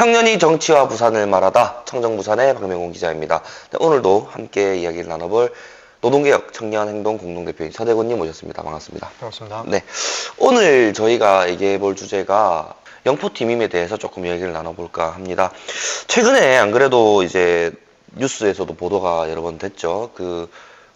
청년이 정치와 부산을 말하다 청정부산의 박명훈 기자입니다. 네, 오늘도 함께 이야기를 나눠볼 노동개혁 청년행동 공동대표인 서대곤님 모셨습니다. 반갑습니다. 반갑습니다. 네, 오늘 저희가 얘기해 볼 주제가 영포티 밈에 대해서 조금 얘기를 나눠볼까 합니다. 최근에 안 그래도 이제 뉴스에서도 보도가 여러 번 됐죠. 그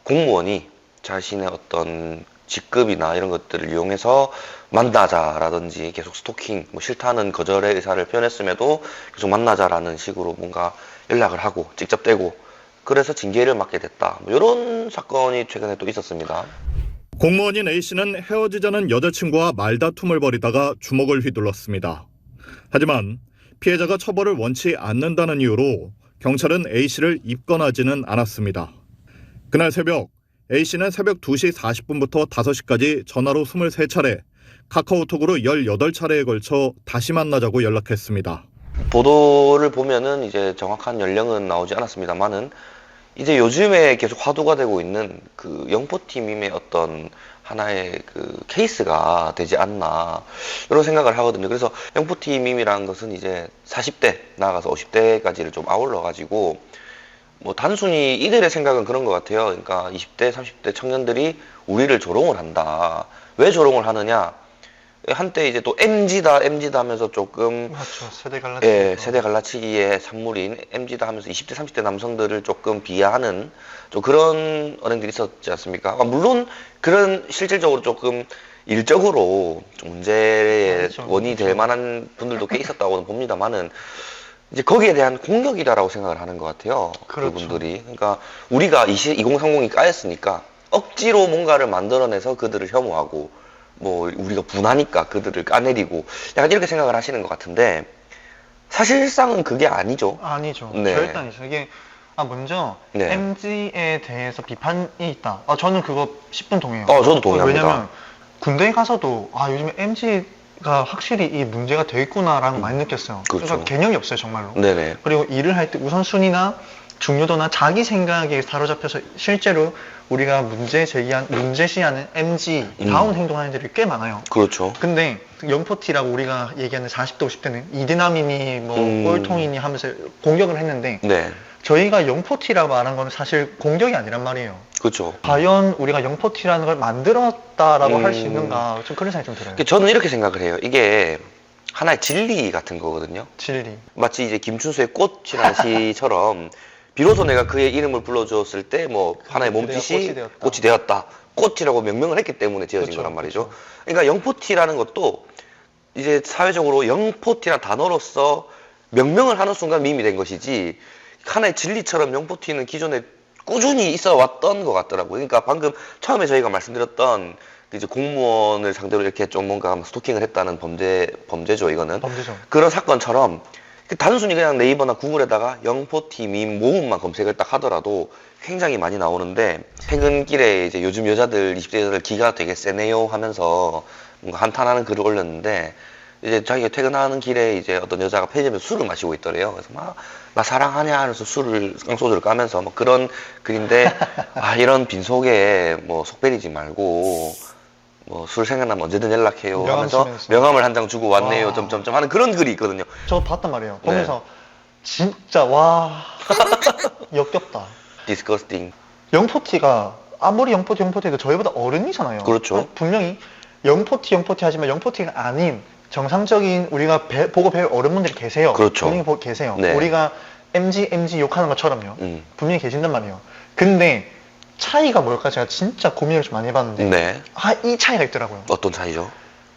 공무원이 자신의 어떤 직급이나 이런 것들을 이용해서 만나자라든지 계속 스토킹, 뭐 싫다는 거절의 의사를 표현했음에도 계속 만나자라는 식으로 뭔가 연락을 하고 직접 대고 그래서 징계를 맞게 됐다. 뭐 이런 사건이 최근에 또 있었습니다. 공무원인 A씨는 헤어지자는 여자친구와 말다툼을 벌이다가 주먹을 휘둘렀습니다. 하지만 피해자가 처벌을 원치 않는다는 이유로 경찰은 A씨를 입건하지는 않았습니다. 그날 새벽 A씨는 새벽 2시 40분부터 5시까지 전화로 23차례, 카카오톡으로 18차례에 걸쳐 다시 만나자고 연락했습니다. 보도를 보면은 이제 정확한 연령은 나오지 않았습니다만은 이제 요즘에 계속 화두가 되고 있는 그 영포팀임의 어떤 하나의 그 케이스가 되지 않나 이런 생각을 하거든요. 그래서 영포팀임이라는 것은 이제 40대 나아가서 50대까지를 좀 아울러 가지고 뭐 단순히 이들의 생각은 그런 것 같아요. 그러니까 20대, 30대 청년들이 우리를 조롱을 한다. 왜 조롱을 하느냐? 한때 이제 또 MG다, MG다 하면서 조금 그렇죠. 세대 갈라치. 예, 세대 갈라치기의 산물인 MG다 하면서 20대, 30대 남성들을 조금 비하하는 좀 그런 언행들이 있었지 않습니까? 아, 물론 그런 실질적으로 조금 일적으로 좀 문제의 그렇죠. 원인이 될 그렇죠. 만한 분들도 꽤 있었다고는 봅니다만은 이제 거기에 대한 공격이다라고 생각을 하는 것 같아요. 그렇죠. 그분들이. 그러니까 우리가 20, 2030이 까였으니까 억지로 뭔가를 만들어내서 그들을 혐오하고 뭐 우리가 분하니까 그들을 까내리고 약간 이렇게 생각을 하시는 것 같은데 사실상은 그게 아니죠. 아니죠. 네. 절대 아니죠. 이게 아 먼저 네. MG에 대해서 비판이 있다. 아 저는 그거 10분 동의해요. 어, 저도 동의합니다. 왜냐면 군대에 가서도 아 요즘에 MG 가 확실히 이 문제가 돼 있구나라는 걸 많이 느꼈어요. 그렇죠. 그러니까 개념이 없어요 정말로. 네네. 그리고 일을 할 때 우선순위나 중요도나 자기 생각에 사로잡혀서 실제로 우리가 문제 제기한 문제시하는 MG 다운 음. 행동하는 애들이 꽤 많아요. 그렇죠. 근데 영포티라고 우리가 얘기하는 40대 50대는 이대남이니 뭐 음. 꼴통이니 하면서 공격을 했는데 네. 저희가 영포티라고 말한 건 사실 공격이 아니란 말이에요. 그렇죠. 과연 우리가 영포티라는 걸 만들었다라고 할수 음. 있는가 좀 그런 생각이 좀 들어요. 그러니까 저는 이렇게 생각을 해요. 이게 하나의 진리 같은 거거든요. 진리. 마치 이제 김춘수의 꽃이라는 시처럼 비로소 내가 그의 이름을 불러주었을 때 뭐 하나의 몸짓이 꽃이 되었다. 꽃이 되었다. 꽃이라고 명명을 했기 때문에 지어진 그렇죠, 거란 말이죠. 그러니까 영포티라는 것도 이제 사회적으로 영포티라는 단어로서 명명을 하는 순간 밈이 된 것이지 하나의 진리처럼 영포티는 기존에 꾸준히 있어 왔던 것 같더라고요. 그러니까 방금 처음에 저희가 말씀드렸던 그 이제 공무원을 상대로 이렇게 좀 뭔가 스토킹을 했다는 범죄 범죄죠 이거는 범죄죠. 그런 사건처럼 그 단순히 그냥 네이버나 구글에다가 영포티 밈 모음만 검색을 딱 하더라도 굉장히 많이 나오는데 퇴근길에 이제 요즘 여자들 20대 여자들 기가 되게 세네요 하면서 뭔가 한탄하는 글을 올렸는데 이제 자기가 퇴근하는 길에 이제 어떤 여자가 편의점에서 술을 마시고 있더래요. 그래서 막나 사랑하냐 하면서 술을 깡소주를 까면서 뭐 그런 글인데 아 이런 빈속에 뭐 속 베리지 말고 뭐 술 생각나면 언제든 연락해요 명함 하면서 쓰면서. 명함을 한 장 주고 왔네요 와. 점점점 하는 그런 글이 있거든요. 저 봤단 말이에요. 네. 보면서 진짜 와 역겹다. 디스커스팅. 영포티가 아무리 영포티 영포티 해도 저희보다 어른이잖아요. 그렇죠. 분명히 영포티 영포티 하지만 영포티가 아닌 정상적인 우리가 배- 보고 배울 어른분들이 계세요. 그렇죠. 분명히 보- 계세요. 네. 우리가 MG MG 욕하는 것처럼요. 음. 분명히 계신단 말이에요. 근데 차이가 뭘까 제가 진짜 고민을 좀 많이 해봤는데 네. 아 이 차이가 있더라고요. 어떤 차이죠?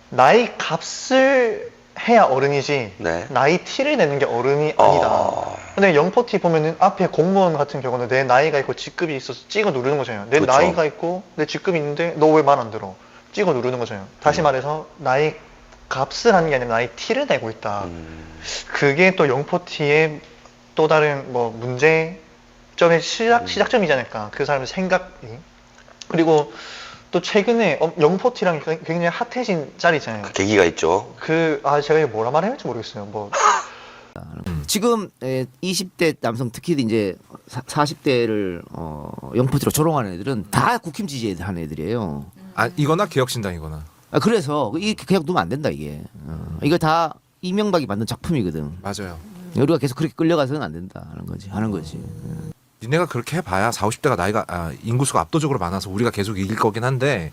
나이 값을 해야 어른이지 네. 나이 티를 내는 게 어른이 아니다. 어. 근데 영포티 보면은 앞에 공무원 같은 경우는 내 나이가 있고 직급이 있어서 찍어 누르는 거잖아요. 내 그쵸. 나이가 있고 내 직급이 있는데 너 왜 말 안 들어? 찍어 누르는 거잖아요. 다시 음. 말해서 나이 값을 하는 게 아니라 나이 티를 내고 있다. 음. 그게 또 영포티의 또 다른 뭐 문제점의 시작 음. 시작점이지 않을까. 그 사람의 생각이. 그리고 또 최근에 어, 영포티랑 굉장히 핫해진 짤 있잖아요. 그 계기가 있죠. 그, 아, 제가 이거 뭐라 말해야 할지 모르겠어요. 뭐, 지금 에, 20대 남성 특히 이제 40대를 어, 영포티로 조롱하는 애들은 다 국힘 지지하는 애들이에요. 아 이거나 개혁신당이거나 아, 그래서 이 그냥 두면 안 된다 이게. 어, 이거 다 이명박이 만든 작품이거든. 맞아요. 우리가 계속 그렇게 끌려가서는 안 된다 하는 거지 하는 거지. 니네가 그렇게 해봐야 4, 50대가 나이가 아, 인구수가 압도적으로 많아서 우리가 계속 이길 거긴 한데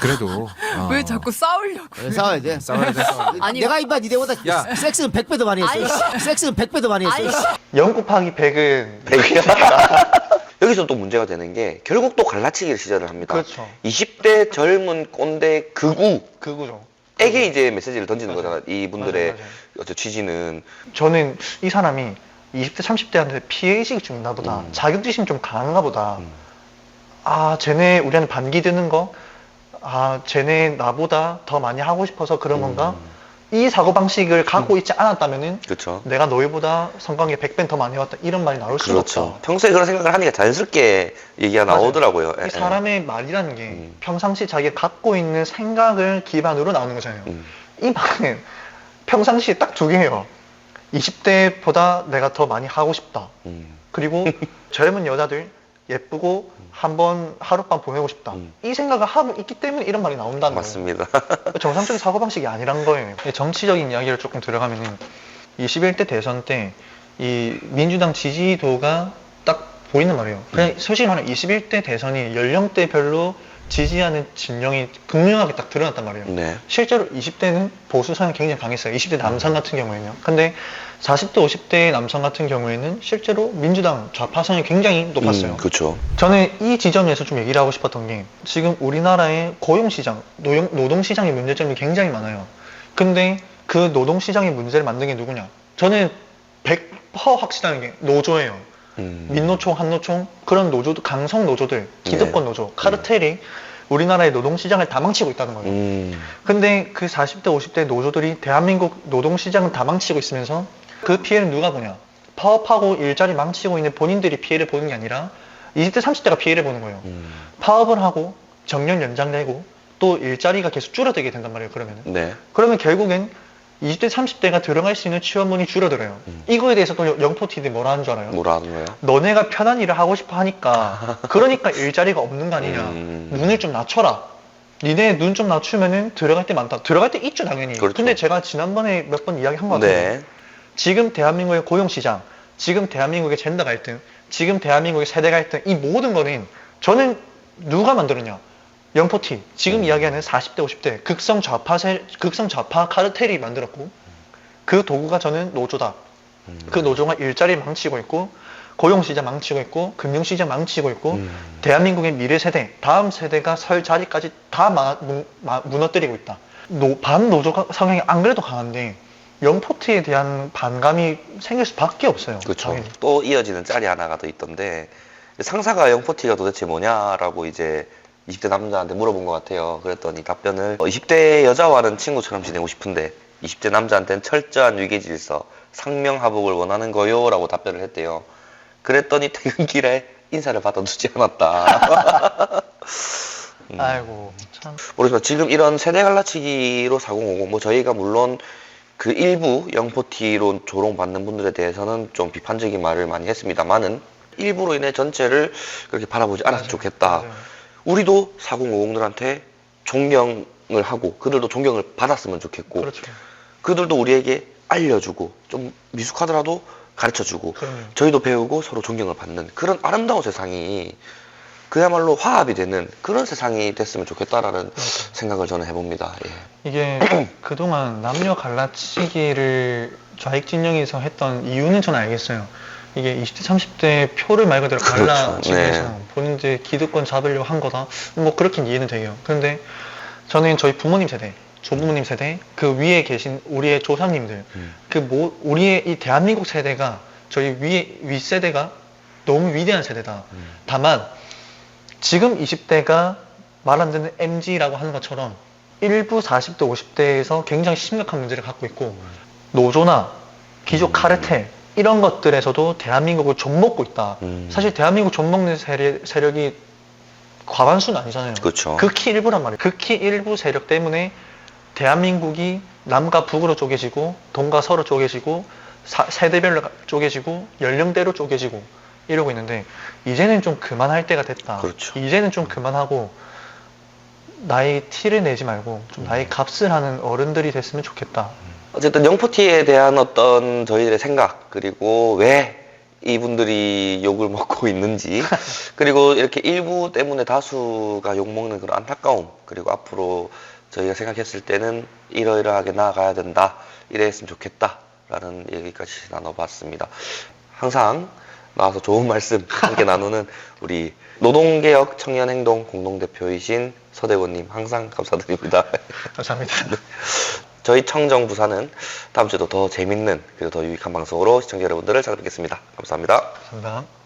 그래도 어. 왜 자꾸 싸우려고? 그래, 싸워야 돼. 싸워야 돼 싸워야 돼. 아니, 내가 이봐 니네보다 야. 섹스는 100배 더 많이 했어. 아이씨. 섹스는 100배 더 많이 했어. 아이씨. 0 곱하기 100은 여기서 또 문제가 되는 게 결국 또 갈라치기를 시전을 합니다. 그렇죠. 20대 젊은 꼰대 극우에게 그거죠. 이제 메시지를 던지는 맞아요. 거잖아. 이분들의 맞아요. 어떤 취지는 저는 이 사람이 20대 30대한테 피해의식이 좀 있나 보다. 음. 자격지심이 좀 강한가 보다. 음. 아, 쟤네 우리한테 반기 드는 거? 아, 쟤네 나보다 더 많이 하고 싶어서 그런 건가? 이 사고방식을 갖고 있지 않았다면은 그렇죠. 내가 너희보다 성관계 100배 더 많이 해왔다. 이런 말이 나올 수가 그렇죠. 없다. 평소에 그런 생각을 하니까 자연스럽게 얘기가 맞아요. 나오더라고요. 예, 이 사람의 말이라는 게 음. 평상시 자기가 갖고 있는 생각을 기반으로 나오는 거잖아요. 예. 음. 이 말은 평상시에 딱 두 개예요. 20대보다 내가 더 많이 하고 싶다. 음. 그리고 젊은 여자들 예쁘고 한번 하룻밤 보내고 싶다. 음. 이 생각을 하고 있기 때문에 이런 말이 나온다는 맞습니다. 거예요. 정상적인 사고방식이 아니란 거예요. 정치적인 이야기를 조금 들어가면은 21대 대선 때 이 민주당 지지도가 딱 보이는 말이에요. 그냥 솔직히 말하면 21대 대선이 연령대별로 지지하는 진영이 극명하게 딱 드러났단 말이에요. 네. 실제로 20대는 보수 성향이 굉장히 강했어요. 20대 남성 같은 경우에는요. 근데 40대, 50대 남성 같은 경우에는 실제로 민주당 좌파 성향이 굉장히 높았어요. 음, 그렇죠. 저는 이 지점에서 좀 얘기를 하고 싶었던 게 지금 우리나라의 고용시장, 노용, 노동시장의 문제점이 굉장히 많아요. 근데 그 노동시장의 문제를 만든 게 누구냐? 저는 100% 확실한 게 노조예요. 음. 민노총, 한노총 그런 노조도 강성 노조들, 기득권 노조, 카르텔이 우리나라의 노동시장을 다 망치고 있다는 거예요. 음. 근데 그 40대, 50대 노조들이 대한민국 노동시장을 다 망치고 있으면서 그 피해를 누가 보냐? 파업하고 일자리 망치고 있는 본인들이 피해를 보는 게 아니라 20대, 30대가 피해를 보는 거예요. 음. 파업을 하고 정년 연장되고 또 일자리가 계속 줄어들게 된단 말이에요. 그러면은. 네. 그러면 결국엔 20대, 30대가 들어갈 수 있는 취업문이 줄어들어요. 음. 이거에 대해서 또 영포티들이 뭐라 하는 줄 알아요? 뭐라 하는 거예요? 너네가 편한 일을 하고 싶어 하니까 그러니까 일자리가 없는 거 아니냐 음. 눈을 좀 낮춰라 니네 눈 좀 낮추면은 들어갈 때 많다 들어갈 때 있죠 당연히 그렇죠. 근데 제가 지난번에 몇 번 이야기 한것 같아요 네. 지금 대한민국의 고용 시장 지금 대한민국의 젠더 갈등 지금 대한민국의 세대 갈등 이 모든 거는 저는 누가 만들었냐 영포티 지금 음. 이야기하는 40대 50대 극성 좌파 세, 극성 좌파 카르텔이 만들었고 그 도구가 저는 노조다 음. 그 노조가 일자리 망치고 있고 고용 시장 망치고 있고 금융 시장 망치고 있고 음. 대한민국의 미래 세대 다음 세대가 설 자리까지 다 마- 무- 마- 무너뜨리고 있다 노, 반노조 성향이 안 그래도 강한데 영포트에 대한 반감이 생길 수밖에 없어요 그렇죠. 또 이어지는 짤이 하나가 더 있던데 상사가 영포티가 도대체 뭐냐라고 이제 20대 남자한테 물어본 것 같아요. 그랬더니 답변을 어, 20대 여자와는 친구처럼 지내고 싶은데 20대 남자한테는 철저한 위계질서, 상명하복을 원하는 거요 라고 답변을 했대요. 그랬더니 퇴근길에 인사를 받아주지 않았다. 음. 아이고 참 모르지만 지금 이런 세대 갈라치기로 4050, 뭐 저희가 물론 그 일부 영포티로 조롱받는 분들에 대해서는 좀 비판적인 말을 많이 했습니다만은 일부로 인해 전체를 그렇게 바라보지 않았으면 맞아요. 좋겠다. 맞아요. 우리도 4050들한테 존경을 하고 그들도 존경을 받았으면 좋겠고 그렇죠 그들도 우리에게 알려주고 좀 미숙하더라도 가르쳐주고 그럼요. 저희도 배우고 서로 존경을 받는 그런 아름다운 세상이 그야말로 화합이 되는 그런 세상이 됐으면 좋겠다라는 생각을 저는 해봅니다. 예. 이게 그동안 남녀 갈라치기를 좌익 진영에서 했던 이유는 저는 알겠어요. 이게 20대, 30대 표를 말 그대로 그렇죠. 갈라치기 위해서 네. 본인들 기득권 잡으려고 한 거다. 뭐 그렇게 이해는 돼요. 그런데 저는 저희 부모님 세대, 조부모님 세대, 그 위에 계신 우리의 조상님들, 음. 그 뭐, 우리의 이 대한민국 세대가 저희 위에, 위 세대가 너무 위대한 세대다. 음. 다만 지금 20대가 말 안 듣는 MG라고 하는 것처럼 일부 40대, 50대에서 굉장히 심각한 문제를 갖고 있고 노조나 귀족 카르텔 이런 것들에서도 대한민국을 좀먹고 있다. 음. 사실 대한민국 좀먹는 세력, 세력이 과반수는 아니잖아요. 그렇죠. 극히 일부란 말이에요. 극히 일부 세력 때문에 대한민국이 남과 북으로 쪼개지고 동과 서로 쪼개지고 사- 세대별로 가- 쪼개지고 연령대로 쪼개지고 이러고 있는데 이제는 좀 그만할 때가 됐다. 그렇죠. 이제는 좀 그만하고 나의 티를 내지 말고 좀 나의 값을 하는 어른들이 됐으면 좋겠다. 어쨌든 영포티에 대한 어떤 저희들의 생각 그리고 왜 이분들이 욕을 먹고 있는지 그리고 이렇게 일부 때문에 다수가 욕 먹는 그런 안타까움 그리고 앞으로 저희가 생각했을 때는 이러이러하게 나아가야 된다 이랬으면 좋겠다라는 얘기까지 나눠봤습니다. 항상 나와서 좋은 말씀 함께 나누는 우리 노동개혁 청년행동 공동대표이신 서대원님 항상 감사드립니다. 감사합니다. 저희 청정부사는 다음 주에도 더 재밌는 그리고 더 유익한 방송으로 시청자 여러분들을 찾아뵙겠습니다. 감사합니다. 감사합니다.